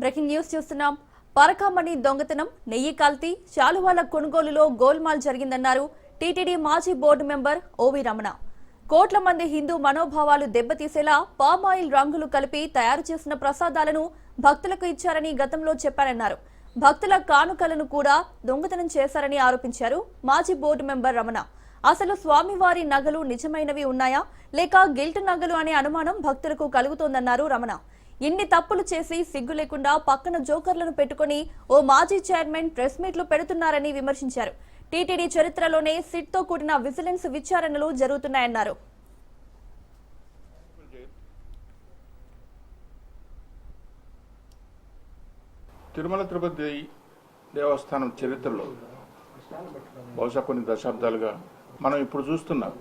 Breaking news చూస్తున్నాం. పరకామణి దొంగతనం నెయ్యి కల్తీ శాలువాల కొనుగోలులో గోల్మాల్ జరిగిందన్నారు టీటీడీ మాజీ బోర్డు మెంబర్ ఓవి రమణ. కోట్ల మంది హిందూ మనోభావాలు దెబ్బతీసేలా పామాయిల్ రంగులు కలిపి తయారు చేసిన ప్రసాదాలను భక్తులకు ఇచ్చారని గతంలో చెప్పారన్నారు భక్తుల కానుకలను కూడా దొంగతనం చేశారని ఆరోపించారు మాజీ బోర్డు మెంబర్ రమణ. అసలు స్వామివారి నగలు నిజమైనవి ఉన్నాయా? లేక గిల్ట్ నగలు అనే అనుమానం భక్తులకు కలుగుతోందన్నారు రమణ. ఇన్ని తప్పులు చేసి సిగ్గు లేకుండా పక్కన జోకర్లను పెట్టుకుని ఓ మాజీ చైర్మన్ ప్రెస్ మీట్లు పెడుతున్నారని విమర్శించారు. టీటీడీ చరిత్రలోనే సిట్తో కూడిన విజిలెన్స్ విచారణలు జరుగుతున్నాయన్నారు. తిరుమల తిరుపతి దేవస్థానం చరిత్రలో బహుశా కొన్ని దశాబ్దాలుగా మనం ఇప్పుడు చూస్తున్నాం.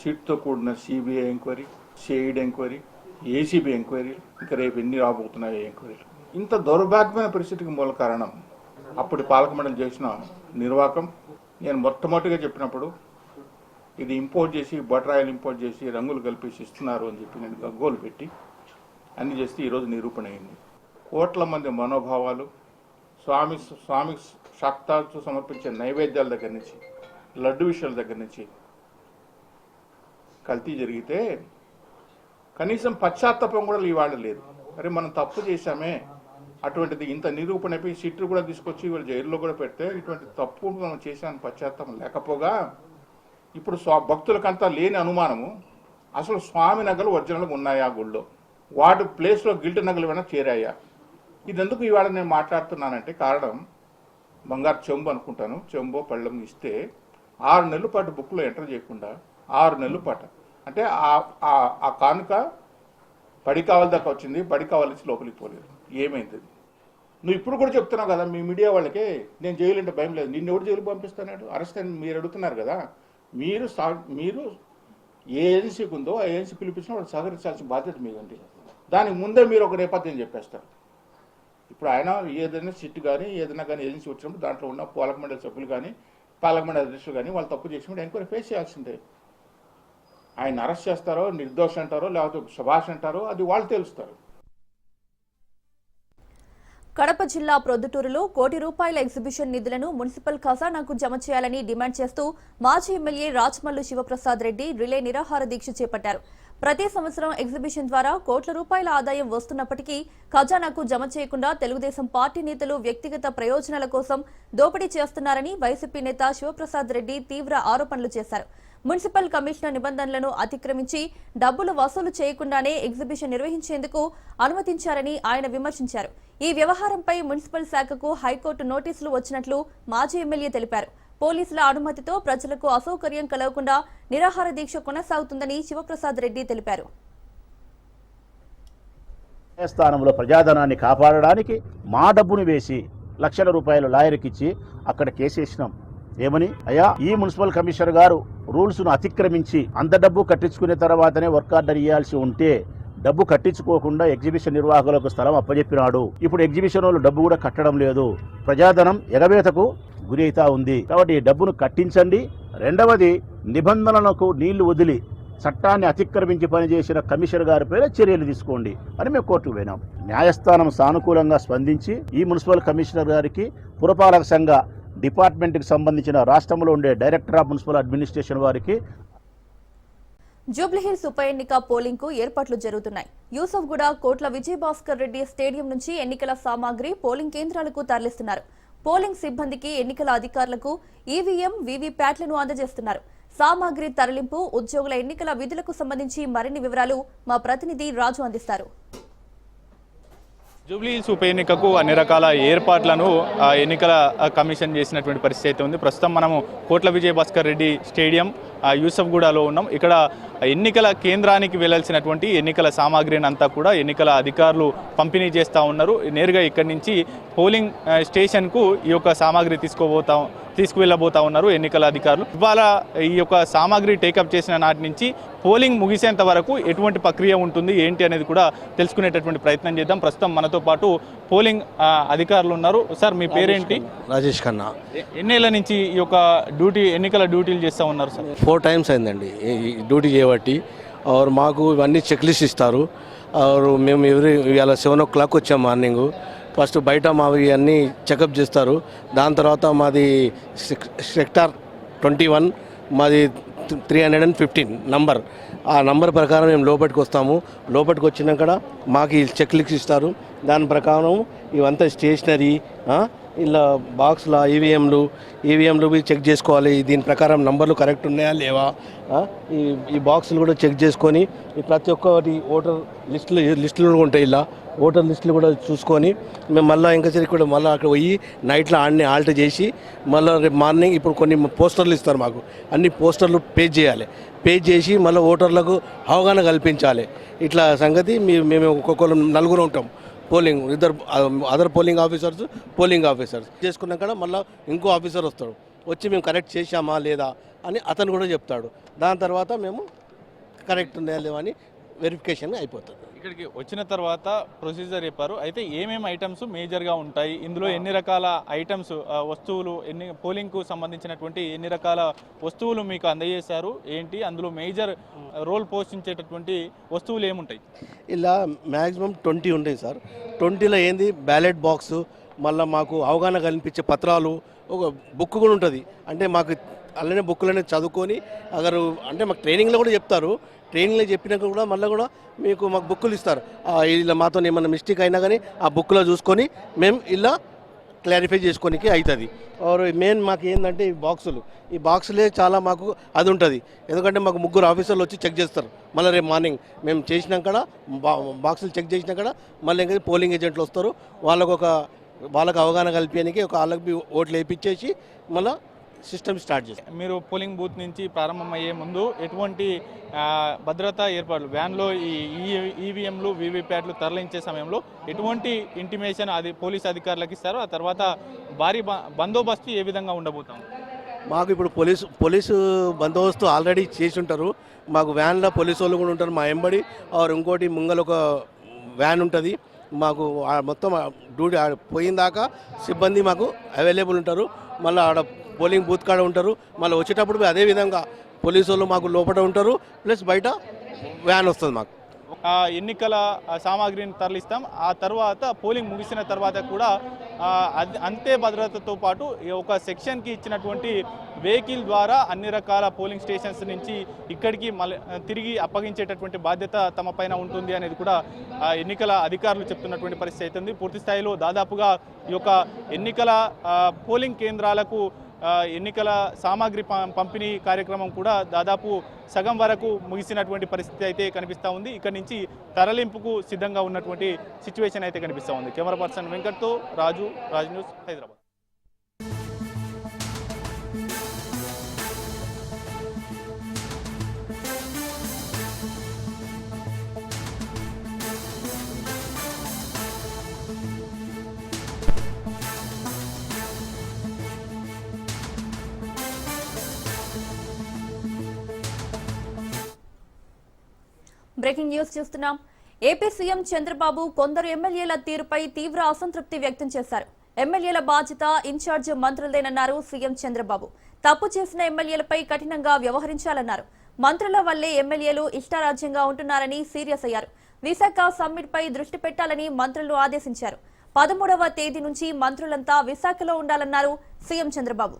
సీట్తో కూడిన CBI enquiry CID enquiry ACB enquiry ఇంకా రేపు ఎన్ని రాబోతున్నాయో ఎంక్వైరీలు ఇంత దౌర్భాగ్యమైన పరిస్థితికి మూల కారణం అప్పటి పాలక మండలి చేసిన నిర్వాకం. నేను మొట్టమొదటిగా చెప్పినప్పుడు ఇది ఇంపోర్ట్ చేసి బటరాయిలు ఇంపోర్ట్ చేసి రంగులు కలిపేసి ఇస్తున్నారు అని చెప్పి నేను గగ్గోలు పెట్టి అన్ని చేస్తే ఈరోజు నిరూపణ అయింది. కోట్ల మంది మనోభావాలు స్వామి స్వామి శాక్తాలతో సమర్పించే నైవేద్యాల దగ్గర నుంచి లడ్డు విషయాల దగ్గర నుంచి కల్తీ జరిగితే కనీసం పశ్చాత్తాపం కూడా ఇవాళ లేదు అరే మనం తప్పు చేశామే. అటువంటిది ఇంత నిరూపణ అయిపోయి సిట్టు కూడా తీసుకొచ్చి వీళ్ళు జైల్లో కూడా పెడితే ఇటువంటి తప్పు మనం చేశాను పశ్చాత్తాపం లేకపోగా ఇప్పుడు స్వా భక్తులకంతా లేని అనుమానము అసలు స్వామి నగలు ఒరిజినల్గా ఉన్నాయా గుళ్ళో? వాటి ప్లేస్లో గిల్ట్ నగలు ఏమైనా చేరాయా? ఇది ఎందుకు ఇవాళ నేను మాట్లాడుతున్నానంటే కారణం బంగారు చెంబు అనుకుంటాను. చెంబు పళ్ళెం ఇస్తే ఆరు నెలల పాటు బుక్లో ఎంటర్ చేయకుండా ఆరు నెలల పాటు. అంటే ఆ- ఆ- కానుక పడి కావాలి దాకా వచ్చింది పడి కావాల్సి లోపలికి పోలేదు. ఏమైంది? నువ్వు ఇప్పుడు కూడా చెప్తున్నావు కదా మీ మీడియా వాళ్ళకి నేను జైలు అంటే భయం లేదు. నిన్ను ఎవరు జైలు పంపిస్తున్నాడు? అరెస్ట్ అని మీరు అడుగుతున్నారు కదా. మీరు సా- మీరు ఏ ఏజెన్సీకి ఉందో ఆ ఏజెన్సీ పిలిపించిన వాళ్ళు సహకరించాల్సిన బాధ్యత మీదండి. దానికి ముందే మీరు ఒక నేపథ్యం చెప్పేస్తారు. ఇప్పుడు ఆయన ఏదైనా సిట్ కానీ ఏదైనా కానీ ఏజెన్సీ వచ్చినప్పుడు దాంట్లో ఉన్న పాలక మండలి సభ్యులు కానీ పాలక మండలి అధ్యక్షులు కానీ వాళ్ళు తప్పు చేసినప్పుడు ఎంక్వైరీ ఫేస్ చేయాల్సిందే. ఆయన అరెస్ట్ చేస్తారో నిర్దోష అంటారో లేకపోతే సుభాష్ అంటారో అది వాళ్ళు తెలుస్తారు. కడప జిల్లా ప్రొద్దుటూరులో కోటి రూపాయల ఎగ్జిబిషన్ నిధులను మున్సిపల్ ఖజానాకు జమ చేయాలని డిమాండ్ చేస్తూ మాజీ ఎమ్మెల్యే రాజ్మల్లు శివప్రసాద్ రెడ్డి రిలే నిరాహార దీక్ష చేపట్టారు. ప్రతి సంవత్సరం ఎగ్జిబిషన్ ద్వారా కోట్ల రూపాయల ఆదాయం వస్తున్నప్పటికీ ఖజానాకు జమ చేయకుండా తెలుగుదేశం పార్టీ నేతలు వ్యక్తిగత ప్రయోజనాల కోసం దోపిడీ చేస్తున్నారని వైసీపీ నేత శివప్రసాద్ రెడ్డి తీవ్ర ఆరోపణలు చేశారు. మున్సిపల్ కమిషనర్ నిబంధనలను అతిక్రమించి డబ్బులు వసూలు చేయకుండానే ఎగ్జిబిషన్ నిర్వహించేందుకు అనుమతించారని ఆయన విమర్శించారు. ఈ వ్యవహారంపై మున్సిపల్ శాఖకు హైకోర్టు నోటీసులు వచ్చినట్లు మాజీ ఎమ్మెల్యే తెలిపారు. పోలీసుల అనుమతితో ప్రజలకు అసౌకర్యం కలగకుండా నిరాహార దీక్ష కొనసాగుతుందని శివప్రసాద్ రెడ్డి తెలిపారు. న్యాయస్థానంలో ప్రజాధనాన్ని కాపాడడానికి మా డబ్బును వేసి లక్షల రూపాయలు లాయర్కి ఇచ్చి అక్కడ కేసేసినాం. ఏమని? అయ్యా ఈ మున్సిపల్ కమిషనర్ గారు రూల్స్ను అతిక్రమించి అంత డబ్బు కట్టించుకునే తర్వాతనే వర్క్ ఆర్డర్ ఇవ్వాల్సి ఉంటే డబ్బు కట్టించుకోకుండా ఎగ్జిబిషన్ నిర్వాహకులకు స్థలం అప్పజెప్పినాడు. ఇప్పుడు ఎగ్జిబిషన్ వాళ్ళు డబ్బు కూడా కట్టడం లేదు. ప్రజాధనం ఎగవేతకు గురి అవుతా ఉంది. కాబట్టి డబ్బును కట్టించండి. రెండవది నిబంధనలకు నీళ్ళు వదిలి చట్టాన్ని అతిక్రమించి పనిచేసిన కమిషనర్ గారిపై చర్యలు తీసుకోండి అని మేము కోర్టుకు పోయినాం. న్యాయస్థానం సానుకూలంగా స్పందించి ఈ మున్సిపల్ కమిషనర్ గారికి పురపాలక సంఘ డిపార్ట్మెంట్కి సంబంధించిన రాష్ట్రంలో ఉండే డైరెక్టర్ ఆఫ్ మున్సిపల్ అడ్మినిస్ట్రేషన్ వారికి జూబ్లీహిల్స్ ఉప ఎన్నిక పోలింగ్కు ఏర్పాట్లు జరుగుతున్నాయి. యూసఫ్గూడ కోట్ల విజయభాస్కర్ రెడ్డి స్టేడియం నుంచి ఎన్నికల సామాగ్రి పోలింగ్ కేంద్రాలకు తరలిస్తున్నారు. పోలింగ్ సిబ్బందికి ఎన్నికల అధికారులకు ఈవీఎం వీవీప్యాట్లను అందజేస్తున్నారు. సామాగ్రి తరలింపు ఉద్యోగుల ఎన్నికల విధులకు సంబంధించి మరిన్ని వివరాలు మా ప్రతినిధి రాజు అందిస్తారు. జూబ్లీహిల్స్ ఉప ఎన్నికకు అన్ని రకాల ఏర్పాట్లను ఆ, ఎన్నికల కమిషన్ చేసినటువంటి పరిస్థితి అయితే ఉంది. ప్రస్తుతం మనము కోట్ల విజయభాస్కర్ రెడ్డి స్టేడియం యూసఫ్గూడలో ఉన్నాం. ఇక్కడ ఎన్నికల కేంద్రానికి వెళ్ళాల్సినటువంటి ఎన్నికల సామాగ్రిని అంతా కూడా ఎన్నికల అధికారులు పంపిణీ చేస్తూ ఉన్నారు. నేరుగా ఇక్కడి నుంచి పోలింగ్ స్టేషన్కు ఈ యొక్క సామాగ్రి తీసుకోబోతా తీసుకువెళ్ళబోతా ఉన్నారు ఎన్నికల అధికారులు. ఇవాళ ఈ యొక్క సామాగ్రి టేకప్ చేసిన నాటి నుంచి పోలింగ్ ముగిసేంత వరకు ఎటువంటి ప్రక్రియ ఉంటుంది ఏంటి అనేది కూడా తెలుసుకునేటటువంటి ప్రయత్నం చేద్దాం. ప్రస్తుతం మనతో పాటు పోలింగ్ అధికారులు ఉన్నారు. సార్ మీ పేరేంటి? రాజేష్ ఖన్నా. ఎన్నేళ్ళ నుంచి ఈ యొక్క డ్యూటీ ఎన్నికల డ్యూటీలు చేస్తూ ఉన్నారు సార్? ఫోర్ టైమ్స్ అయిందండి డ్యూటీ చేయబట్టి. ఆర్ మాకు ఇవన్నీ చెక్ లిస్ట్ ఇస్తారు. ఆర్ మేము ఎవ్రీ ఇవాళ సెవెన్ ఓ క్లాక్ వచ్చాం మార్నింగ్. ఫస్ట్ బయట మావి అన్నీ చెకప్ చేస్తారు. దాని తర్వాత మాది సెక్టార్ ట్వంటీ వన్ మాది three hundred and fifteen number. ఆ నంబర్ ప్రకారం మేము లోపలికి వస్తాము. లోపలికి వచ్చినాక మాకు ఈ చెక్ లిక్స్ ఇస్తారు. దాని ప్రకారం ఇవంతా స్టేషనరీ ఇలా బాక్స్ల ఈవీఎంలు ఈవీఎంలు చెక్ చేసుకోవాలి. దీని ప్రకారం నంబర్లు కరెక్ట్ ఉన్నాయా లేవా? ఈ ఈ బాక్సులు కూడా చెక్ చేసుకొని ప్రతి ఒక్కటి ఓటర్ లిస్టులు లిస్టులు కూడా ఉంటాయి ఇలా. ఓటర్ లిస్టులు కూడా చూసుకొని మేము మళ్ళీ ఇంకా సరే కూడా మళ్ళీ అక్కడ పోయి నైట్లో ఆడిని ఆల్ట్ చేసి మళ్ళీ రేపు మార్నింగ్ ఇప్పుడు కొన్ని పోస్టర్లు ఇస్తారు మాకు. అన్ని పోస్టర్లు పేజ్ చేయాలి. పేజ్ చేసి మళ్ళీ ఓటర్లకు అవగాహన కల్పించాలి. ఇట్లా సంగతి మేము ఒక్కొక్కరు నలుగురు ఉంటాం. పోలింగ్ ఇద్దరు other polling officers polling officers. చేసుకున్నాక మళ్ళీ ఇంకో ఆఫీసర్ వస్తాడు. వచ్చి మేము కరెక్ట్ చేశామా లేదా అని అతను కూడా చెప్తాడు. దాని తర్వాత మేము కరెక్ట్ ఉన్నాయా లేవని అని వెరిఫికేషన్ అయిపోతుంది. ఇక్కడికి వచ్చిన తర్వాత ప్రొసీజర్ చెప్పారు. అయితే ఏమేమి ఐటమ్స్ మేజర్గా ఉంటాయి? ఇందులో ఎన్ని రకాల ఐటమ్స్ వస్తువులు ఎన్ని పోలింగ్కు సంబంధించినటువంటి ఎన్ని రకాల వస్తువులు మీకు అందజేశారు? ఏంటి? అందులో మేజర్ రోల్ పోషించేటటువంటి వస్తువులు ఏముంటాయి? ఇలా మ్యాక్సిమం ట్వంటీ ఉంటాయి సార్. ట్వంటీలో ఏంది? బ్యాలెట్ బాక్స్ మళ్ళీ మాకు అవగాహన కల్పించే పత్రాలు ఒక బుక్ కూడా ఉంటుంది. అంటే మాకు అలానే బుక్లనే చదువుకొని అగరు అంటే మాకు ట్రైనింగ్లో కూడా చెప్తారు. ట్రైనింగ్లో చెప్పినాక కూడా మళ్ళీ కూడా మీకు మాకు బుక్కులు ఇస్తారు. ఇలా మాతో ఏమైనా మిస్టేక్ అయినా కానీ ఆ బుక్లో చూసుకొని మేము ఇలా క్లారిఫై చేసుకోనికి అవుతుంది ఆర్ మెయిన్ మాకు ఏంటంటే ఈ బాక్సులు. ఈ బాక్సులే చాలా మాకు అది ఉంటుంది. ఎందుకంటే మాకు ముగ్గురు ఆఫీసర్లు వచ్చి చెక్ చేస్తారు. మళ్ళీ రేపు మార్నింగ్ మేము చేసినాక బా బాక్సులు చెక్ చేసినాక మళ్ళీ ఇంకా పోలింగ్ ఏజెంట్లు వస్తారు. వాళ్ళకు ఒక వాళ్ళకు అవగాహన కల్పించడానికి ఒక వాళ్ళకి ఓట్లు వేయించేసి మళ్ళీ సిస్టమ్ స్టార్ట్ చేస్తాం. మీరు పోలింగ్ బూత్ నుంచి ప్రారంభమయ్యే ముందు ఎటువంటి భద్రతా ఏర్పాట్లు వ్యాన్లో ఈ ఈవీఎంలు వీవీప్యాట్లు తరలించే సమయంలో ఎటువంటి ఇంటిమేషన్ అది పోలీస్ అధికారులకు ఇస్తారో ఆ తర్వాత భారీ బ- బందోబస్తు ఏ విధంగా ఉండబోతాం? మాకు ఇప్పుడు పోలీసు పోలీసు బందోబస్తు ఆల్రెడీ చేసి ఉంటారు. మాకు వ్యాన్లో పోలీసు వాళ్ళు కూడా ఉంటారు. మా ఎంబడి ఆర్ ఇంకోటి ముంగల ఒక వ్యాన్ ఉంటుంది. మాకు మొత్తం డ్యూటీ ఆడ పోయిన దాకా సిబ్బంది మాకు అవైలబుల్ ఉంటారు. మళ్ళీ ఆడ పోలింగ్ బూత్ కాడ ఉంటారు. మళ్ళీ వచ్చేటప్పుడు అదే విధంగా పోలీసు వాళ్ళు మాకు లోపల ఉంటారు. ప్లస్ బయట వ్యాన్ వస్తుంది మాకు. ఎన్నికల సామాగ్రిని తరలిస్తాం. ఆ తర్వాత పోలింగ్ ముగిసిన తర్వాత కూడా అంతే భద్రతతో పాటు ఈ ఒక సెక్షన్కి ఇచ్చినటువంటి వెహికల్ ద్వారా అన్ని రకాల పోలింగ్ స్టేషన్స్ నుంచి ఇక్కడికి మళ్ళీ తిరిగి అప్పగించేటటువంటి బాధ్యత తమ పైన ఉంటుంది అనేది కూడా ఎన్నికల అధికారులు చెప్తున్నటువంటి పరిస్థితి అవుతుంది పూర్తి స్థాయిలో దాదాపుగా ఈ యొక్క ఎన్నికల పోలింగ్ కేంద్రాలకు ఎన్నికల సామాగ్రి పం- పంపిణీ కార్యక్రమం కూడా దాదాపు సగం వరకు ముగిసినటువంటి పరిస్థితి అయితే కనిపిస్తూ ఉంది. ఇక్కడ నుంచి తరలింపుకు సిద్ధంగా ఉన్నటువంటి సిచ్యువేషన్ అయితే కనిపిస్తూ ఉంది. Camera person వెంకట్తో Raju Raj news Hyderabad. Breaking news చూస్తున్నాం. ఏపీ సీఎం చంద్రబాబు కొందరు ఎమ్మెల్యేల తీరుపై తీవ్ర అసంతృప్తి వ్యక్తం చేశారు. ఎమ్మెల్యేల బాధ్యత ఇన్ఛార్జ్ మంత్రులదేనన్నారు సీఎం చంద్రబాబు. తప్పు చేసిన ఎమ్మెల్యేలపై కఠినంగా వ్యవహరించాలన్నారు. మంత్రుల వల్లే ఎమ్మెల్యేలు ఇష్టారాజ్యంగా ఉంటున్నారని సీరియస్ అయ్యారు. విశాఖ సమ్మిట్ పై దృష్టి పెట్టాలని మంత్రులు ఆదేశించారు. పదమూడవ తేదీ నుంచి మంత్రులంతా విశాఖలో ఉండాలన్నారు CM Chandrababu.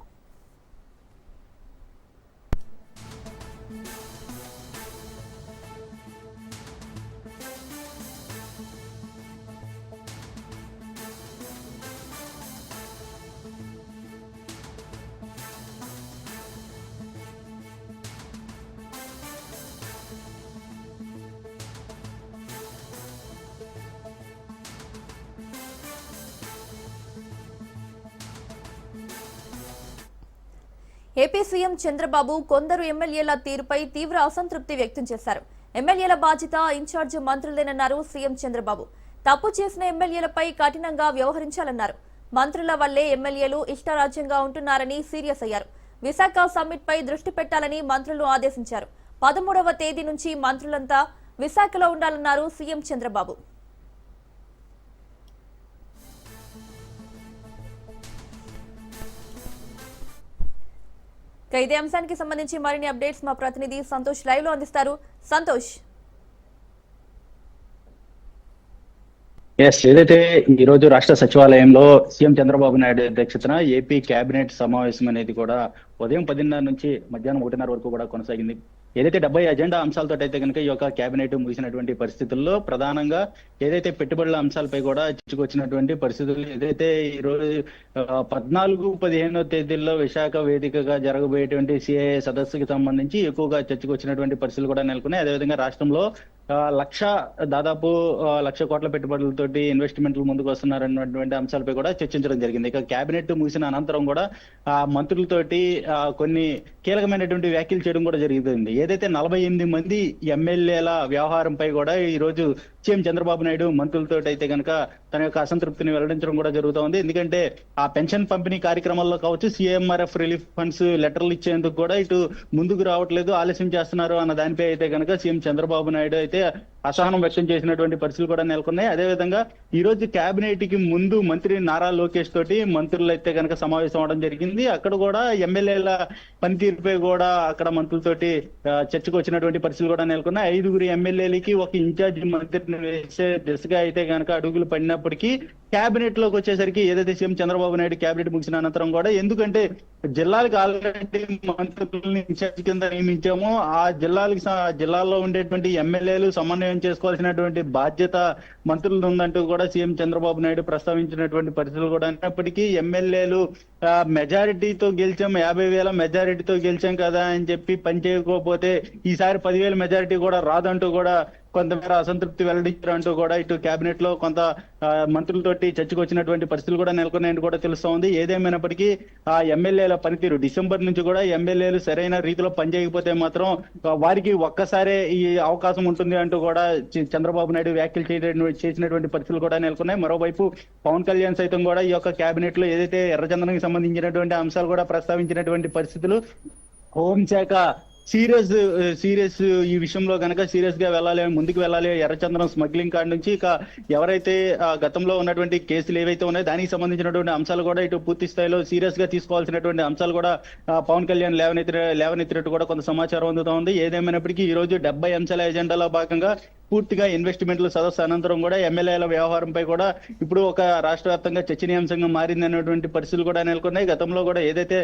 AP CM Chandrababu కొందరు ఎమ్మెల్యేల తీరుపై తీవ్ర అసంతృప్తి వ్యక్తం చేశారు. ఎమ్మెల్యేల బాధ్యత ఇన్ఛార్జ్ మంత్రులేనన్నారు సీఎం చంద్రబాబు. తప్పు చేసిన ఎమ్మెల్యేలపై కఠినంగా వ్యవహరించాలన్నారు. మంత్రుల వల్లే ఎమ్మెల్యేలు ఇష్టారాజ్యంగా ఉంటున్నారని సీరియస్ అయ్యారు. విశాఖ సమ్మిట్ పై దృష్టి పెట్టాలని మంత్రులు ఆదేశించారు. పదమూడవ తేదీ నుంచి మంత్రులంతా విశాఖలో ఉండాలన్నారు సీఎం చంద్రబాబు. ఇదే అంశానికి సంబంధించి మరిన్ని అప్డేట్స్ మా ప్రతినిధి సంతోష్ లైవ్లో అందిస్తారు. సంతోష్. ఎస్ ఏదైతే ఈ రోజు రాష్ట్ర సచివాలయంలో సీఎం చంద్రబాబు నాయుడు అధ్యక్షతన ఏపీ కేబినెట్ సమావేశం అనేది కూడా ఉదయం పదిన్నర నుంచి మధ్యాహ్నం ఒకటిన్నర వరకు కూడా కొనసాగింది. ఏదైతే డెబ్బై అజెండా అంశాలతో అయితే కనుక ఈ యొక్క కేబినెట్ ముగిసినటువంటి పరిస్థితుల్లో ప్రధానంగా ఏదైతే పెట్టుబడుల అంశాలపై కూడా చిచ్చుకొచ్చినటువంటి పరిస్థితులు ఏదైతే ఈ రోజు పద్నాలుగు పదిహేనో తేదీల్లో విశాఖ వేదికగా జరగబోయేటువంటి సిఐఏ సదస్సుకి సంబంధించి ఎక్కువగా చర్చకు వచ్చినటువంటి పరిస్థితులు కూడా నెలకొన్నాయి. అదేవిధంగా రాష్ట్రంలో లక్ష దాదాపు లక్ష కోట్ల పెట్టుబడులతోటి ఇన్వెస్ట్మెంట్లు ముందుకు వస్తున్నారన్నటువంటి అంశాలపై కూడా చర్చించడం జరిగింది. ఇక కేబినెట్ ముగిసిన అనంతరం కూడా ఆ మంత్రులతోటి ఆ, కొన్ని కీలకమైనటువంటి వ్యాఖ్యలు చేయడం కూడా జరుగుతుంది ఏదైతే నలభై ఎనిమిది మంది ఎమ్మెల్యేల వ్యవహారంపై కూడా ఈ రోజు సీఎం చంద్రబాబు నాయుడు మంత్రులతో అయితే కనుక తన యొక్క అసంతృప్తిని వెల్లడించడం కూడా జరుగుతోంది ఎందుకంటే ఆ పెన్షన్ పంపిణీ కార్యక్రమాల్లో కావచ్చు సీఎంఆర్ఎఫ్ రిలీఫ్ ఫండ్స్ లెటర్లు ఇచ్చేందుకు కూడా ఇటు ముందుకు రావట్లేదు ఆలస్యం చేస్తున్నారు అన్న దానిపై అయితే కనుక సీఎం చంద్రబాబు నాయుడు అయితే ter అసహనం వ్యక్తం చేసినటువంటి పరిస్థితులు కూడా నెలకొన్నాయి. అదేవిధంగా ఈ రోజు కేబినెట్కి ముందు మంత్రి నారా లోకేష్ తోటి మంత్రులు అయితే కనుక సమావేశం అవడం జరిగింది. అక్కడ కూడా ఎమ్మెల్యేల పనితీరుపై కూడా అక్కడ మంత్రులతోటి చర్చకు వచ్చినటువంటి పరిస్థితులు కూడా నెలకొన్నాయి. ఐదుగురు ఎమ్మెల్యేలకి ఒక ఇన్ఛార్జ్ మంత్రిని వేసే దిశగా అయితే కనుక అడుగులు పడినప్పటికీ కేబినెట్లోకి వచ్చేసరికి ఏదైతే సీఎం చంద్రబాబు నాయుడు కేబినెట్ ముగిసిన అనంతరం కూడా ఎందుకంటే జిల్లాలకు ఆల్రెడీ మంత్రులని ఇన్ఛార్జ్ కింద నియమించాము. ఆ జిల్లాలకు జిల్లాలో జిల్లాల్లో ఉండేటువంటి ఎమ్మెల్యేలు సమన్వయం చేసుకోవాల్సినటువంటి బాధ్యత మంత్రులు ఉందంటూ కూడా సీఎం చంద్రబాబు నాయుడు ప్రస్తావించినటువంటి పరిస్థితులు కూడా అయినప్పటికీ ఎమ్మెల్యేలు మెజారిటీతో గెలిచాం యాభై వేల మెజారిటీతో గెలిచాం కదా అని చెప్పి పని చేయకపోతే ఈసారి పదివేల మెజారిటీ కూడా రాదంటూ కూడా కొంతమేర అసంతృప్తి వెల్లడించారు అంటూ కూడా ఇటు కేబినెట్లో కొంత మంత్రులతోటి చర్చకు వచ్చినటువంటి పరిస్థితులు కూడా నెలకొన్నాయని కూడా తెలుస్తా ఉంది ఏదేమైనప్పటికీ ఆ ఎమ్మెల్యేల పనితీరు డిసెంబర్ నుంచి కూడా ఎమ్మెల్యేలు సరైన రీతిలో పనిచేయకపోతే మాత్రం వారికి ఒక్కసారే ఈ అవకాశం ఉంటుంది అంటూ కూడా చంద్రబాబు నాయుడు వ్యాఖ్యలు చేయడం చేసినటువంటి పరిస్థితులు కూడా నెలకొన్నాయి. మరోవైపు పవన్ కళ్యాణ్ సైతం కూడా ఈ యొక్క కేబినెట్లో ఏదైతే ఎర్రచందనకి సంబంధించినటువంటి అంశాలు కూడా ప్రస్తావించినటువంటి పరిస్థితులు హోంశాఖ సీరియస్ సీరియస్ ఈ విషయంలో కనుక సీరియస్గా వెళ్ళాలి ముందుకు వెళ్ళాలి ఎర్రచందనం స్మగ్లింగ్ కాడ నుంచి ఇక ఎవరైతే గతంలో ఉన్నటువంటి కేసులు ఏవైతే ఉన్నాయో దానికి సంబంధించినటువంటి అంశాలు కూడా ఇటు పూర్తి స్థాయిలో సీరియస్గా తీసుకోవాల్సినటువంటి అంశాలు కూడా పవన్ కళ్యాణ్ లేవనెత్తి లేవనెత్తినట్టు కూడా కొంత సమాచారం అందుతా ఉంది. ఏదేమైనప్పటికీ ఈ రోజు డెబ్బై అంశాల ఎజెండాలో భాగంగా పూర్తిగా ఇన్వెస్ట్మెంట్లు సదస్సు అనంతరం కూడా ఎమ్మెల్యేల వ్యవహారంపై కూడా ఇప్పుడు ఒక రాష్ట్ర వ్యాప్తంగా చర్చనీయాంశంగా మారింది అనేటువంటి పరిస్థితులు కూడా నెలకొన్నాయి. గతంలో కూడా ఏదైతే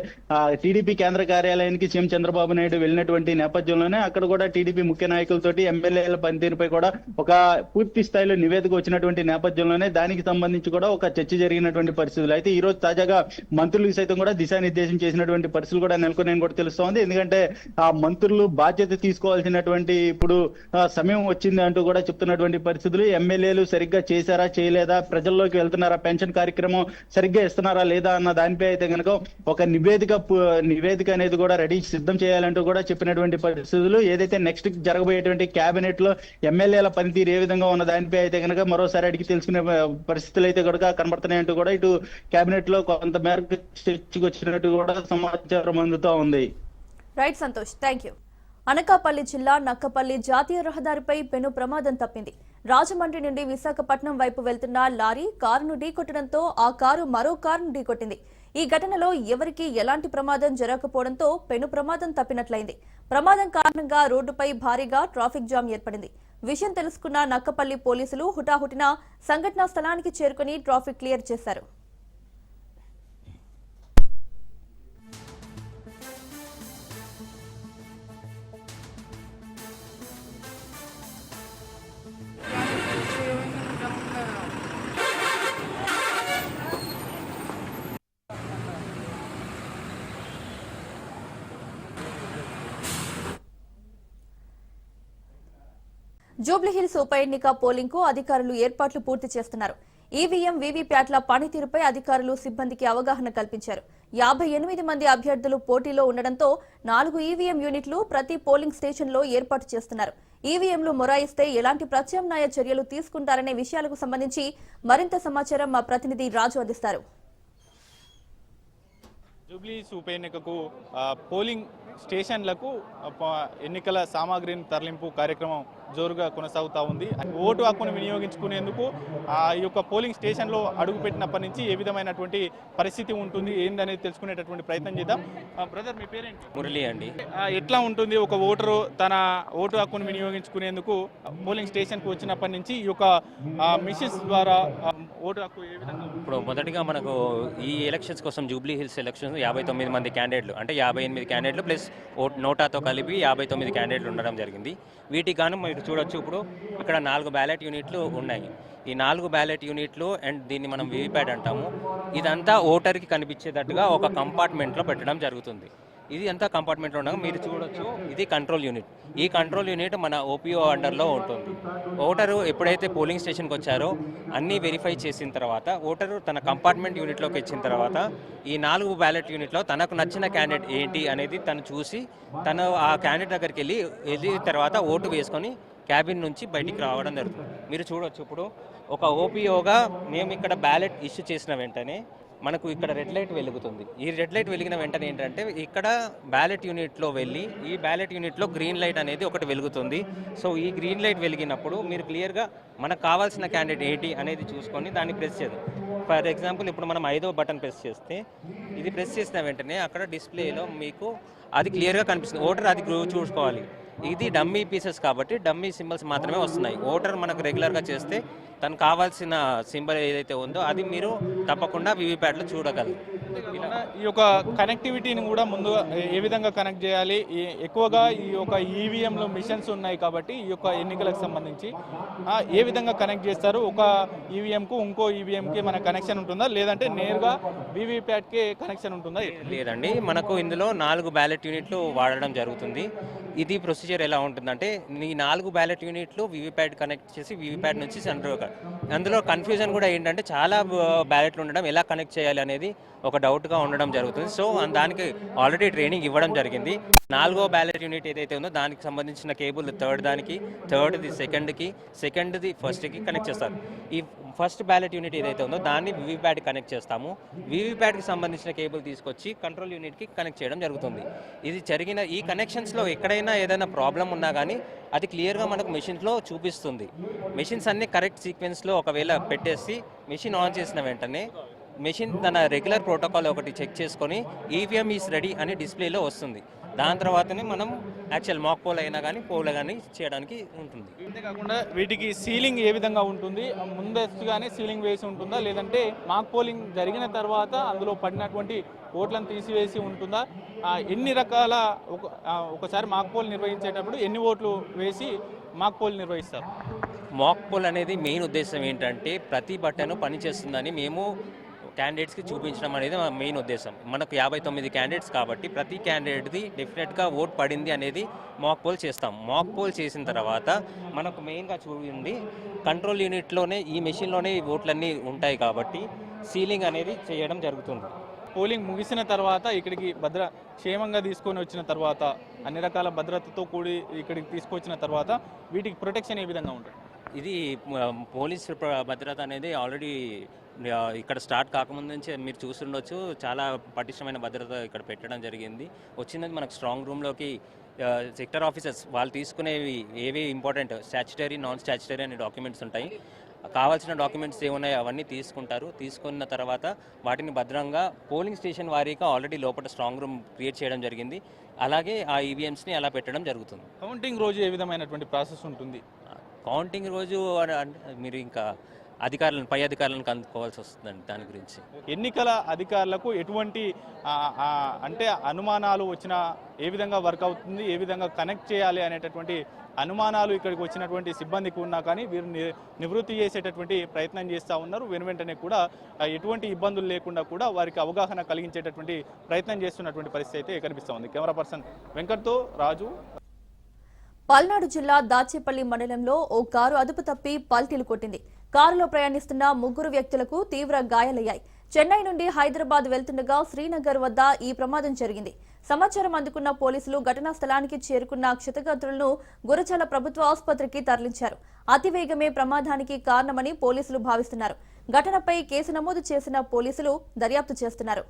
టీడీపీ కేంద్ర కార్యాలయానికి సీఎం చంద్రబాబు నాయుడు వెళ్ళినటువంటి నేపథ్యంలోనే అక్కడ కూడా టీడీపీ ముఖ్య నాయకులతోటి ఎమ్మెల్యేల పనితీరుపై కూడా ఒక పూర్తి స్థాయిలో నివేదిక వచ్చినటువంటి నేపథ్యంలోనే దానికి సంబంధించి కూడా ఒక చర్చ జరిగినటువంటి పరిస్థితులు. అయితే ఈ రోజు తాజాగా మంత్రులకు సైతం కూడా దిశానిర్దేశం చేసినటువంటి పరిస్థితులు కూడా నెలకొన్నాయని కూడా తెలుస్తోంది. ఎందుకంటే ఆ మంత్రులు బాధ్యత తీసుకోవాల్సినటువంటి ఇప్పుడు ఆ, సమయం వచ్చింది అంటూ కూడా చెప్తున్నటువంటి పరిస్థితులు. ఎమ్మెల్యేలు సరిగ్గా చేశారా చేయలేదా ప్రజల్లోకి వెళ్తున్నారా పెన్షన్ కార్యక్రమం సరిగ్గా ఇస్తున్నారా లేదా అన్న దానిపై అయితే కనుక ఒక నివేదిక నివేదిక అనేది కూడా రెడీ సిద్ధం చేయాలంటూ కూడా చెప్పినటువంటి పరిస్థితులు. ఏదైతే నెక్స్ట్ జరగబోయేటువంటి కేబినెట్లో ఎమ్మెల్యేల పనితీరు ఏ విధంగా ఉన్న దానిపై అయితే కనుక మరోసారి అడిగి తెలుసుకునే పరిస్థితులు అయితే కనుక కనబడుతున్నాయంటూ కూడా ఇటు కేబినెట్లో కొంత మేరకు చర్చకు వచ్చినట్టు కూడా సమాచారం అందుతా ఉంది. Right Santosh thank you Anakapalli జిల్లా నక్కపల్లి జాతీయ రహదారిపై పెను ప్రమాదం తప్పింది. రాజమండ్రి నుండి విశాఖపట్నం వైపు వెళ్తున్న లారీ కారును ఢీకొట్టడంతో ఆ కారు మరో కారును ఢీకొట్టింది. ఈ ఘటనలో ఎవరికీ ఎలాంటి ప్రమాదం జరగకపోవడంతో పెను ప్రమాదం తప్పినట్లయింది. ప్రమాదం కారణంగా రోడ్డుపై భారీగా ట్రాఫిక్ జామ్ ఏర్పడింది. విషయం తెలుసుకున్న నక్కపల్లి పోలీసులు హుటాహుటిన సంఘటనా స్థలానికి చేరుకుని ట్రాఫిక్ క్లియర్ చేశారు. జూబ్లీహిల్స్ ఉప ఎన్నిక పోలింగ్కు అధికారులు ఏర్పాట్లు పూర్తి చేస్తున్నారు. ఈవీఎం వీవీప్యాట్ల పనితీరుపై అధికారులు సిబ్బందికి అవగాహన కల్పించారు. యాభై ఎనిమిది మంది అభ్యర్థులు పోటీలో ఉండడంతో నాలుగు ఈవీఎం యూనిట్లు ప్రతి పోలింగ్ స్టేషన్లో ఏర్పాటు చేస్తున్నారు. ఈవీఎంలు మొరాయిస్తే ఎలాంటి ప్రత్యామ్నాయ చర్యలు తీసుకుంటారనే విషయాలకు సంబంధించి మరింత సమాచారం మా ప్రతినిధి రాజు అందిస్తారు. జూబ్లీస్ ఉప ఎన్నికకు పోలింగ్ స్టేషన్లకు ఎన్నికల సామాగ్రిని తరలింపు కార్యక్రమం జోరుగా కొనసాగుతూ ఉంది. ఓటు హక్కును వినియోగించుకునేందుకు ఆ ఈ యొక్క పోలింగ్ స్టేషన్లో అడుగుపెట్టినప్పటి నుంచి ఏ విధమైనటువంటి పరిస్థితి ఉంటుంది ఏందనేది తెలుసుకునేటటువంటి ప్రయత్నం చేద్దాం. బ్రదర్ మీ పేరేంటి? మురళి అండి. ఎట్లా ఉంటుంది ఒక ఓటరు తన ఓటు హక్కును వినియోగించుకునేందుకు పోలింగ్ స్టేషన్కి వచ్చినప్పటి నుంచి ఈ యొక్క మిషన్స్ ద్వారా ఓటు హక్కు ఏ విధంగా ఇప్పుడు మొదటిగా మనకు ఈ ఎలక్షన్స్ కోసం జూబ్లీ హిల్స్ ఎలక్షన్స్ యాభై తొమ్మిది మంది క్యాండిడేట్లు అంటే యాభై ఎనిమిది క్యాండిడేట్లు ప్లస్ ఓట్ నోటాతో కలిపి యాభై తొమ్మిది క్యాండిడేట్లు ఉండడం జరిగింది. వీటికి గాను మీరు చూడొచ్చు ఇప్పుడు ఇక్కడ నాలుగు బ్యాలెట్ యూనిట్లు ఉన్నాయి. ఈ నాలుగు బ్యాలెట్ యూనిట్లు అండ్ దీన్ని మనం వీవీప్యాడ్ అంటాము. ఇదంతా ఓటర్కి కనిపించేటట్టుగా ఒక కంపార్ట్మెంట్లో పెట్టడం జరుగుతుంది. ఇది అంతా కంపార్ట్మెంట్లో ఉండగా మీరు చూడొచ్చు. ఇది కంట్రోల్ యూనిట్ ఈ కంట్రోల్ యూనిట్ మన ఓపీఓ అండర్లో ఉంటుంది. ఓటరు ఎప్పుడైతే పోలింగ్ స్టేషన్కి వచ్చారో అన్నీ వెరిఫై చేసిన తర్వాత ఓటరు తన కంపార్ట్మెంట్ యూనిట్లోకి వచ్చిన తర్వాత ఈ నాలుగు బ్యాలెట్ యూనిట్లో తనకు నచ్చిన క్యాండిడేట్ ఏంటి అనేది తను చూసి తను ఆ క్యాండిడేట్ దగ్గరికి వెళ్ళి వెళ్ళిన తర్వాత ఓటు వేసుకొని క్యాబిన్ నుంచి బయటికి రావడం జరుగుతుంది. మీరు చూడొచ్చు ఇప్పుడు ఒక ఓపీఓగా మేము ఇక్కడ బ్యాలెట్ ఇష్యూ చేసిన వెంటనే మనకు ఇక్కడ రెడ్ లైట్ వెలుగుతుంది. ఈ రెడ్ లైట్ వెలిగిన వెంటనే ఏంటంటే ఇక్కడ బ్యాలెట్ యూనిట్లో వెళ్ళి ఈ బ్యాలెట్ యూనిట్లో గ్రీన్ లైట్ అనేది ఒకటి వెలుగుతుంది. సో ఈ గ్రీన్ లైట్ వెలిగినప్పుడు మీరు క్లియర్గా మనకు కావాల్సిన క్యాండిడేట్ ఏంటి అనేది చూసుకొని దాన్ని ప్రెస్ చేద్దాం ఫర్ ఎగ్జాంపుల్ ఇప్పుడు మనం ఐదో బటన్ ప్రెస్ చేస్తే ఇది ప్రెస్ చేసిన వెంటనే అక్కడ డిస్ప్లేలో మీకు అది క్లియర్గా కనిపిస్తుంది. ఓటర్ అది చూసుకోవాలి. ఇది డమ్మీ పీసెస్ కాబట్టి డమ్మీ సింబల్స్ మాత్రమే వస్తున్నాయి. ఓటర్ మనకు రెగ్యులర్గా చేస్తే తను కావాల్సిన సింబల్ ఏదైతే ఉందో అది మీరు తప్పకుండా వీవీప్యాట్లో చూడగలరు. ఈ యొక్క కనెక్టివిటీని కూడా ముందుగా ఏ- విధంగా కనెక్ట్ చేయాలి? ఎక్కువగా ఈ యొక్క ఈవీఎంలో మిషన్స్ ఉన్నాయి కాబట్టి ఈ యొక్క ఎన్నికలకు సంబంధించి ఏ విధంగా కనెక్ట్ చేస్తారు? ఒక ఈవీఎంకు ఇంకో ఈవీఎంకి మన కనెక్షన్ ఉంటుందా? లేదంటే నేరుగా వీవీప్యాట్కి కనెక్షన్ ఉంటుందా? లేదండి. మనకు ఇందులో నాలుగు బ్యాలెట్ యూనిట్లు వాడడం జరుగుతుంది. ఇది ప్రొసీజర్ ఎలా ఉంటుందంటే ఈ నాలుగు బ్యాలెట్ యూనిట్లు వీవీప్యాట్ కనెక్ట్ చేసి వీవీప్యాట్ నుంచి సెంటర్ అందులో కన్ఫ్యూజన్ కూడా ఏంటంటే చాలా బ్యాలెట్లు ఉండడం ఎలా కనెక్ట్ చేయాలి అనేది ఒక డౌట్గా ఉండడం జరుగుతుంది. సో దానికి ఆల్రెడీ ట్రైనింగ్ ఇవ్వడం జరిగింది. నాలుగో బ్యాలెట్ యూనిట్ ఏదైతే ఉందో దానికి సంబంధించిన కేబుల్ థర్డ్ దానికి థర్డ్ది సెకండ్కి సెకండ్ది ఫస్ట్కి కనెక్ట్ చేస్తారు. ఈ ఫస్ట్ బ్యాలెట్ యూనిట్ ఏదైతే ఉందో దాన్ని వీవీప్యాట్ కనెక్ట్ చేస్తాము. వీవీప్యాట్కి సంబంధించిన కేబుల్ తీసుకొచ్చి కంట్రోల్ యూనిట్కి కనెక్ట్ చేయడం జరుగుతుంది. ఇది జరిగిన ఈ కనెక్షన్స్లో ఎక్కడైనా ఏదైనా ప్రాబ్లం ఉన్నా కానీ అది క్లియర్గా మనకు మెషిన్స్లో చూపిస్తుంది. మెషిన్స్ అన్ని కరెక్ట్ సీక్వెన్స్లో ఒకవేళ పెట్టేసి మెషిన్ ఆన్ చేసిన వెంటనే మెషిన్ తన రెగ్యులర్ ప్రోటోకాల్ ఒకటి చెక్ చేసుకొని ఈవీఎం ఈస్ రెడీ అని డిస్ప్లేలో వస్తుంది. దాని తర్వాతనే మనం యాక్చువల్ మాక్ పోల్ అయినా కానీ పోల్ కానీ చేయడానికి ఉంటుంది. అంతేకాకుండా వీటికి సీలింగ్ ఏ విధంగా ఉంటుంది? ముందస్తుగానే సీలింగ్ వేసి ఉంటుందా? లేదంటే మాక్ పోలింగ్ జరిగిన తర్వాత అందులో పడినటువంటి ఓట్లను తీసివేసి ఉంటుందా? ఎన్ని రకాల ఒక ఒకసారి మాక్ పోల్ నిర్వహించేటప్పుడు ఎన్ని ఓట్లు వేసి మాక్ పోల్ నిర్వహిస్తారు? మాక్ పోల్ అనేది మెయిన్ ఉద్దేశం ఏంటంటే ప్రతి బట్టను పనిచేస్తుందని మేము క్యాండిడేట్స్కి చూపించడం అనేది మా మెయిన్ ఉద్దేశం. మనకు యాభై తొమ్మిది క్యాండిడేట్స్ కాబట్టి ప్రతి క్యాండిడేట్ది డెఫినెట్గా ఓట్ పడింది అనేది మాక్ పోల్ చేస్తాం. మాక్ పోల్ చేసిన తర్వాత మనకు మెయిన్గా చూడండి కంట్రోల్ యూనిట్లోనే ఈ మెషిన్లోనే ఈ ఓట్లన్నీ ఉంటాయి కాబట్టి సీలింగ్ అనేది చేయడం జరుగుతుంది. పోలింగ్ ముగిసిన తర్వాత ఇక్కడికి భద్ర క్షేమంగా తీసుకొని వచ్చిన తర్వాత అన్ని రకాల భద్రతతో కూడి ఇక్కడికి తీసుకొచ్చిన తర్వాత వీటికి ప్రొటెక్షన్ ఏ విధంగా ఉంటుంది? ఇది పోలీస్ భద్రత అనేది ఆల్రెడీ ఇక్కడ స్టార్ట్ కాకముందు నుంచి మీరు చూస్తుండొచ్చు చాలా పటిష్టమైన భద్రత ఇక్కడ పెట్టడం జరిగింది. వచ్చినది మనకు స్ట్రాంగ్ రూమ్లోకి సెక్టర్ ఆఫీసర్స్ వాళ్ళు తీసుకునేవి ఏవి ఇంపార్టెంట్? స్టాచ్యుటరీ నాన్ స్టాచ్యుటరీ అనే డాక్యుమెంట్స్ ఉంటాయి. కావాల్సిన డాక్యుమెంట్స్ ఏమున్నాయో అవన్నీ తీసుకుంటారు. తీసుకున్న తర్వాత వాటిని భద్రంగా పోలింగ్ స్టేషన్ వారీగా ఆల్రెడీ లోపల స్ట్రాంగ్ రూమ్ క్రియేట్ చేయడం జరిగింది. అలాగే ఆ ఈవీఎంస్ని అలా పెట్టడం జరుగుతుంది. కౌంటింగ్ రోజు ఏ విధమైనటువంటి ప్రాసెస్ ఉంటుంది? కౌంటింగ్ రోజు మీరు ఇంకా అధికారులను పై అధికారులను కనుక్కోవాల్సి వస్తుందండి దాని గురించి. ఎన్నికల అధికారులకు ఎటువంటి అంటే అనుమానాలు వచ్చినా ఏ విధంగా వర్క్ అవుతుంది ఏ విధంగా కనెక్ట్ చేయాలి అనేటటువంటి అనుమానాలు ఇక్కడికి వచ్చినటువంటి సిబ్బందికి ఉన్నా కానీ వీరు నివృత్తి చేసేటటువంటి ప్రయత్నం చేస్తూ ఉన్నారు. వెను వెంటనే కూడా ఎటువంటి ఇబ్బందులు లేకుండా కూడా వారికి అవగాహన కలిగించేటటువంటి ప్రయత్నం చేస్తున్నటువంటి పరిస్థితి అయితే కనిపిస్తూ ఉంది. కెమెరా పర్సన్ వెంకట్తో రాజు. పల్నాడు జిల్లా దాచేపల్లి మండలంలో ఓ కారు అదుపు తప్పి పల్టీలు కొట్టింది. కారులో ప్రయాణిస్తున్న ముగ్గురు వ్యక్తులకు తీవ్ర గాయాలయ్యాయి. చెన్నై నుండి హైదరాబాద్ వెళ్తుండగా శ్రీనగర్ వద్ద ఈ ప్రమాదం జరిగింది. సమాచారం అందుకున్న పోలీసులు ఘటనా స్థలానికి చేరుకున్న క్షతగాత్రులను గురచాల ప్రభుత్వ ఆసుపత్రికి తరలించారు. అతివేగమే ప్రమాదానికి కారణమని పోలీసులు భావిస్తున్నారు. ఘటనపై కేసు నమోదు చేసిన పోలీసులు దర్యాప్తు చేస్తున్నారు.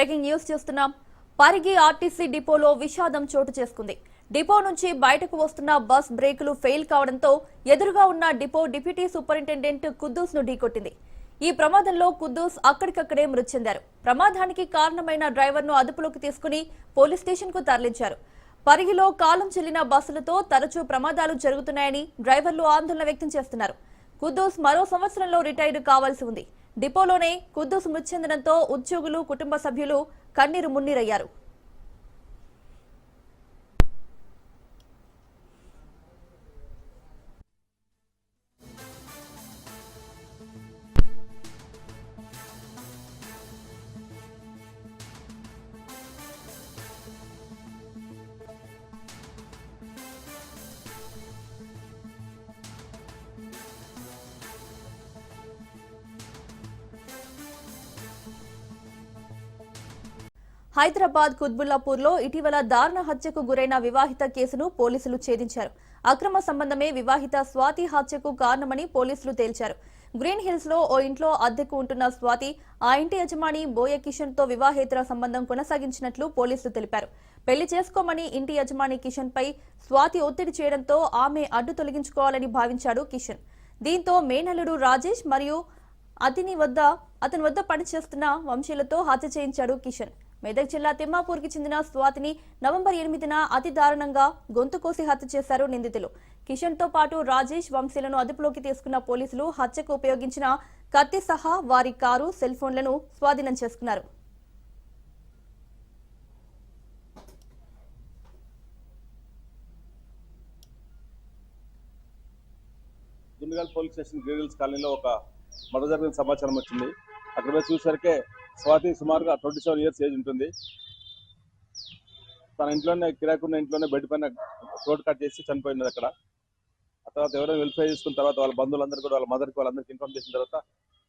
బ్రేకింగ్ న్యూస్ చూస్తున్నాం. పరిగి ఆర్టీసీ డిపోలో విషాదం చోటు చేసుకుంది. డిపో నుంచి బయటకు వస్తున్న బస్ బ్రేకులు ఫెయిల్ కావడంతో ఎదురుగా ఉన్న డిపో డిప్యూటీ సూపరింటెండెంట్ కుద్దూస్ను ఢీకొట్టింది. ఈ ప్రమాదంలో కుద్దూస్ అక్కడికక్కడే మృతి చెందారు. ప్రమాదానికి కారణమైన డ్రైవర్ను అదుపులోకి తీసుకుని పోలీస్ స్టేషన్కు తరలించారు. పరిగిలో కాలం చెల్లిన బస్సులతో తరచూ ప్రమాదాలు జరుగుతున్నాయని డ్రైవర్లు ఆందోళన వ్యక్తం చేస్తున్నారు. కుద్దూస్ మరో సంవత్సరంలో రిటైర్ కావాల్సి ఉంది. డిపోలోనే కుద్దు మృతి చెందడంతో ఉద్యోగులు కుటుంబ సభ్యులు కన్నీరు మున్నీరయ్యారు. హైదరాబాద్ కుత్బుల్లాపూర్లో ఇటీవల దారుణ హత్యకు గురైన వివాహిత కేసును పోలీసులు ఛేదించారు. అక్రమ సంబంధమే వివాహిత స్వాతి హత్యకు కారణమని పోలీసులు తేల్చారు. గ్రీన్ హిల్స్లో ఓ ఇంట్లో అద్దెకు ఉంటున్న స్వాతి ఆ ఇంటి యజమాని బోయ కిషన్తో వివాహేతర సంబంధం కొనసాగించినట్లు పోలీసులు తెలిపారు. పెళ్ళి చేసుకోమని ఇంటి యజమాని కిషన్ పై స్వాతి ఒత్తిడి చేయడంతో ఆమె అడ్డు తొలగించుకోవాలని భావించాడు కిషన్. దీంతో మేనల్లుడు రాజేష్ మరియు అతని వద్ద అతని వద్ద పనిచేస్తున్న వంశీలతో హత్య చేయించాడు కిషన్. మెదక్ జిల్లా తిమ్మాపూర్కి చెందిన స్వాతిని నవంబర్ ఎనిమిదిన అతి దారుణంగా గొంతు కోసి హత్య చేశారు నిందితులు. కిషన్తో పాటు రాజేష్ వంశీలను అదుపులోకి తీసుకున్న పోలీసులు హత్యకు ఉపయోగించిన కత్తి సహా వారి కారు సెల్ ఫోన్లను స్వాధీనం చేసుకున్నారు. పోలీస్ స్టేషన్ గ్రీగిల్స్ కాలనీలో ఒక మర్డర్ జరిగిన సమాచారం వచ్చింది. అక్కడ చూసరికే స్వాతి సుమారుగా ట్వంటీ సెవెన్ ఇయర్స్ ఏజ్ ఉంటుంది. తన ఇంట్లోనే కిరాకున్న ఇంట్లోనే బెడ్ పైన రోడ్ కట్ చేసి చనిపోయినది అక్కడ. ఆ తర్వాత ఎవరో వెరిఫై చేసుకున్న తర్వాత వాళ్ళ బంధువులందరూ కూడా వాళ్ళ మదర్కి వాళ్ళందరికీ ఇన్ఫార్మ్ చేసిన తర్వాత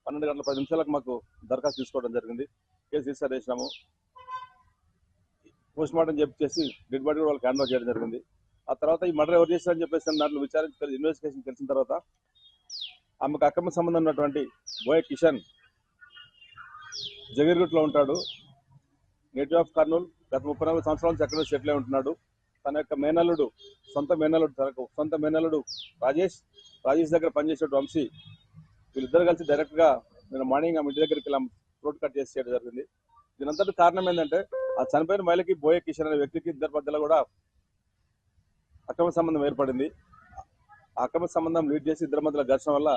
పన్నెండు గంటల పది నిమిషాలకు మాకు దరఖాస్తు తీసుకోవడం జరిగింది. కేసు రిజిస్టర్ చేసినాము. పోస్ట్ మార్టం చెప్పేసి చేసి డెడ్ బాడీ కూడా వాళ్ళకి హ్యాండ్ చేయడం జరిగింది. ఆ తర్వాత ఈ మర్డర్ ఎవరు చేశారని చెప్పేసి దాంట్లో విచారించి ఇన్వెస్టిగేషన్ తెలిసిన తర్వాత ఆమెకు అక్రమ సంబంధం ఉన్నటువంటి బోయ కిషన్ జగీర్గుట్లో ఉంటాడు. నేటివ్ ఆఫ్ కర్నూలు గత ముప్పై నాలుగు సంవత్సరాల నుంచి అక్కడ సెటిల్ అయి ఉంటున్నాడు. తన యొక్క మేనల్లుడు సొంత మేనల్లుడు తనకు సొంత మేనల్లుడు రాజేష్. రాజేష్ దగ్గర పనిచేసే వంశీ వీళ్ళిద్దరు కలిసి డైరెక్ట్గా నేను మార్నింగ్ ఆమె ఇంటి దగ్గరికి వెళ్ళాం రోడ్ కట్ చేసి చేయడం జరిగింది. దీనంతటి కారణం ఏంటంటే ఆ చనిపోయిన మహిళకి బోయ కిషన్ అనే వ్యక్తికి ఇద్దరి మధ్యలో కూడా అక్రమ సంబంధం ఏర్పడింది. అక్రమ సంబంధం లీడ్ చేసి ఇద్దరి మధ్యలో ఘర్షణ వల్ల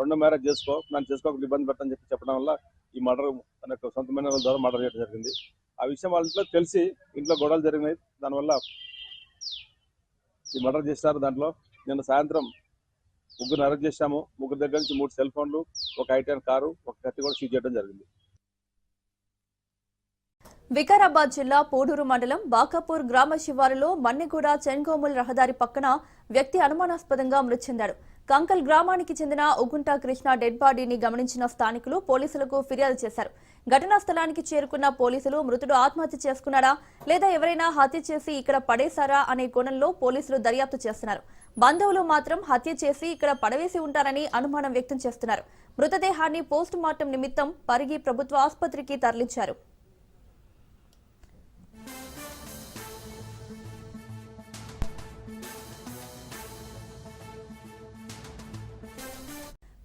రెండు మ్యారేజ్ చేసుకో నన్ను చేసుకోక ఇబ్బంది పెట్టని చెప్పి చెప్పడం వల్ల ఈ మర్డర్ తన యొక్క సొంతమైన వాళ్ళ ద్వారా మర్డర్ చేయడం జరిగింది. ఆ విషయం వాళ్ళ ఇంట్లో తెలిసి ఇంట్లో గొడవలు జరిగినాయి. దానివల్ల ఈ మర్డర్ చేశారు దాంట్లో. నిన్న సాయంత్రం ముగ్గురు అరెస్ట్ చేశాము. ముగ్గురు దగ్గర నుంచి మూడు సెల్ ఫోన్లు ఒక ఐటెన్ కారు ఒక కత్తి కూడా సీజ్ చేయడం జరిగింది. వికారాబాద్ జిల్లా పూడూరు మండలం బాకాపూర్ గ్రామ శివారులో మన్నిగూడ చెన్గోముల్ రహదారి పక్కన వ్యక్తి అనుమానాస్పదంగా మృతి చెందాడు. కంకల్ గ్రామానికి చెందిన ఉగుంట కృష్ణ డెడ్ బాడీని గమనించిన స్థానికులు పోలీసులకు ఫిర్యాదు చేశారు. ఘటనా స్థలానికి చేరుకున్న పోలీసులు మృతుడు ఆత్మహత్య చేసుకున్నాడా? లేదా ఎవరైనా హత్య చేసి ఇక్కడ పడేశారా అనే కోణంలో పోలీసులు దర్యాప్తు చేస్తున్నారు. బంధువులు మాత్రం హత్య చేసి ఇక్కడ పడవేసి ఉంటారని అనుమానం వ్యక్తం చేస్తున్నారు. మృతదేహాన్ని పోస్టుమార్టం నిమిత్తం పరిగి ప్రభుత్వ ఆసుపత్రికి తరలించారు.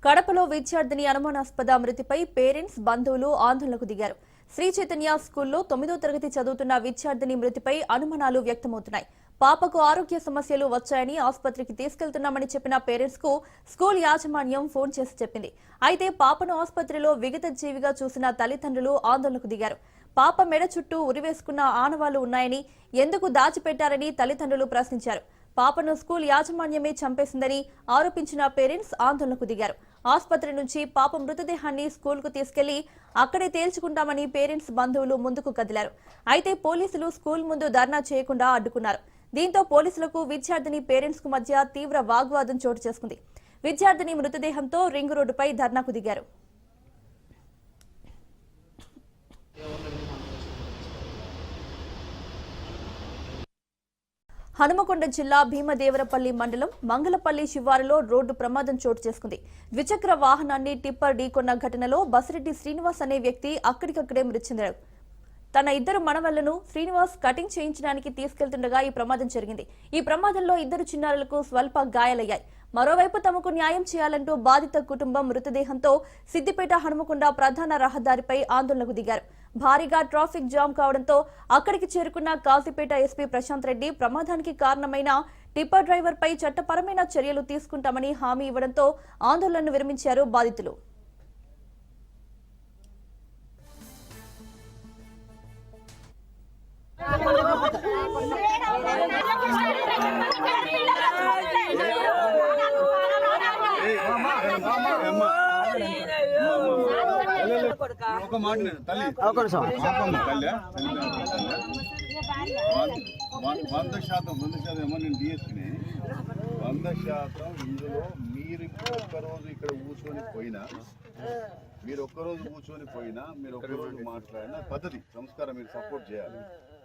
కడపలో విద్యార్థిని అనుమానాస్పద మృతిపై పేరెంట్స్ బంధువులు ఆందోళనకు దిగారు. శ్రీ చైతన్య స్కూల్లో తొమ్మిదో తరగతి చదువుతున్న విద్యార్థిని మృతిపై అనుమానాలు వ్యక్తమవుతున్నాయి. పాపకు ఆరోగ్య సమస్యలు వచ్చాయని ఆసుపత్రికి తీసుకెళ్తున్నామని చెప్పిన పేరెంట్స్కు స్కూల్ యాజమాన్యం ఫోన్ చేసి చెప్పింది. అయితే పాపను ఆసుపత్రిలో విగత జీవిగా చూసిన తల్లిదండ్రులు ఆందోళనకు దిగారు. పాప మెడ చుట్టూ ఉరివేసుకున్న ఆనవాళ్ళు ఉన్నాయని ఎందుకు దాచిపెట్టారని తల్లిదండ్రులు ప్రశ్నించారు. పాపను స్కూల్ యాజమాన్యమే చంపేసిందని ఆరోపించిన పేరెంట్స్ ఆందోళనకు దిగారు. ఆసుపత్రి నుంచి పాప మృతదేహాన్ని స్కూల్కు తీసుకెళ్ళి అక్కడే తేల్చుకుంటామని పేరెంట్స్ బంధువులు ముందుకు కదిలారు. అయితే పోలీసులు స్కూల్ ముందు ధర్నా చేయకుండా అడ్డుకున్నారు. దీంతో పోలీసులకు విద్యార్థిని పేరెంట్స్కు మధ్య తీవ్ర వాగ్వాదం చోటు చేసుకుంది. విద్యార్థిని మృతదేహంతో రింగ్ రోడ్డుపై ధర్నాకు దిగారు. హనుమకొండ జిల్లా భీమదేవరపల్లి మండలం మంగళపల్లి శివారులో రోడ్డు ప్రమాదం చోటు చేసుకుంది. ద్విచక్ర వాహనాన్ని టిప్పర్ ఢీకొన్న ఘటనలో బసిరెడ్డి శ్రీనివాస్ అనే వ్యక్తి అక్కడికక్కడే మృతి చెందాడు తన ఇద్దరు మనవళ్ళను శ్రీనివాస్ కటింగ్ చేయించడానికి తీసుకెళ్తుండగా ఈ ప్రమాదం జరిగింది. ఈ ప్రమాదంలో ఇద్దరు చిన్నారులకు స్వల్ప గాయాలయ్యాయి. మరోవైపు తమకు న్యాయం చేయాలంటూ బాధిత కుటుంబం మృతదేహంతో సిద్దిపేట హనుమకొండ ప్రధాన రహదారిపై ఆందోళనకు దిగారు. భారీగా ట్రాఫిక్ జామ్ కావడంతో అక్కడికి చేరుకున్న కాల్తీపేట ఎస్పీ ప్రశాంత్ రెడ్డి ప్రమాదానికి కారణమైన టిప్పర్ డ్రైవర్ పై చట్టపరమైన చర్యలు తీసుకుంటామని హామీ ఇవ్వడంతో ఆందోళనను విరమించారు బాధితులు. ఒక మాట నేను తల్లి. పాపమ్మ తల్లి. వంద- వంద శాతం వంద శాతం ఏమో నేను డిఎస్పీని వంద శాతం ఇందులో మీరు ఒక్కరోజు ఇక్కడ కూర్చొని పోయినా మీరు ఒక్కరోజు కూర్చొని పోయినా మీరు ఒక్కరోజు మాట్లాడినా పద్ధతి సంస్కారం మీరు సపోర్ట్ చేయాలి.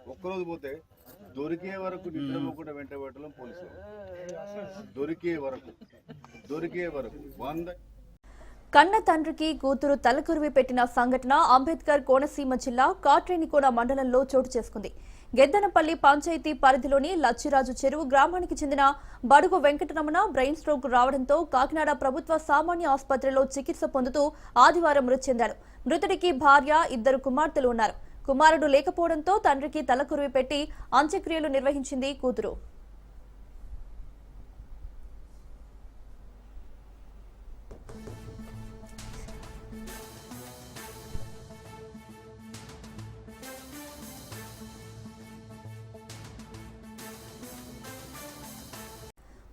ఒక్కరోజు పోతే దొరికే వరకు నిద్రపోకుండా వెంట పెట్టడం పోలీసులు. దొరికే వరకు దొరికే వరకు వంద కన్న తండ్రికి కూతురు తలకురివి పెట్టిన సంఘటన అంబేద్కర్ కోనసీమ జిల్లా కాట్రేనికోన మండలంలో చోటు చేసుకుంది. గెద్దనపల్లి పంచాయతీ పరిధిలోని లచ్చిరాజు చెరువు గ్రామానికి చెందిన బడుగు వెంకటరమణ బ్రెయిన్ స్ట్రోక్ రావడంతో కాకినాడ ప్రభుత్వ సామాన్య ఆసుపత్రిలో చికిత్స పొందుతూ ఆదివారం మృతి చెందాడు మృతుడికి భార్య ఇద్దరు కుమార్తెలు ఉన్నారు. కుమారుడు లేకపోవడంతో తండ్రికి తలకురివి పెట్టి అంత్యక్రియలు నిర్వహించింది కూతురు.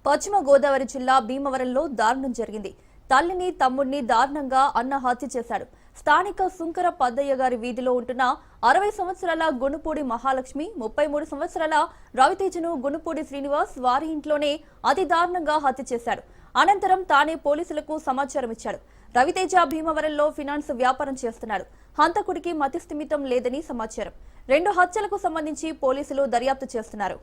పశ్చిమ గోదావరి జిల్లా భీమవరంలో దారుణం జరిగింది. తల్లిని తమ్ముడిని దారుణంగా అన్న హత్య చేశాడు. స్థానిక సుంకర పద్దయ్య గారి వీధిలో ఉంటున్న అరవై సంవత్సరాల గుణపూడి మహాలక్ష్మి ముప్పై మూడు సంవత్సరాల రవితేజను గుణపూడి శ్రీనివాస్ వారి ఇంట్లోనే అతి దారుణంగా హత్య చేశాడు. అనంతరం తానే పోలీసులకు సమాచారం ఇచ్చాడు. రవితేజ భీమవరంలో ఫినాన్స్ వ్యాపారం చేస్తున్నాడు. హంతకుడికి మతిస్థిమితం లేదని సమాచారం. రెండు హత్యలకు సంబంధించి పోలీసులు దర్యాప్తు చేస్తున్నారు.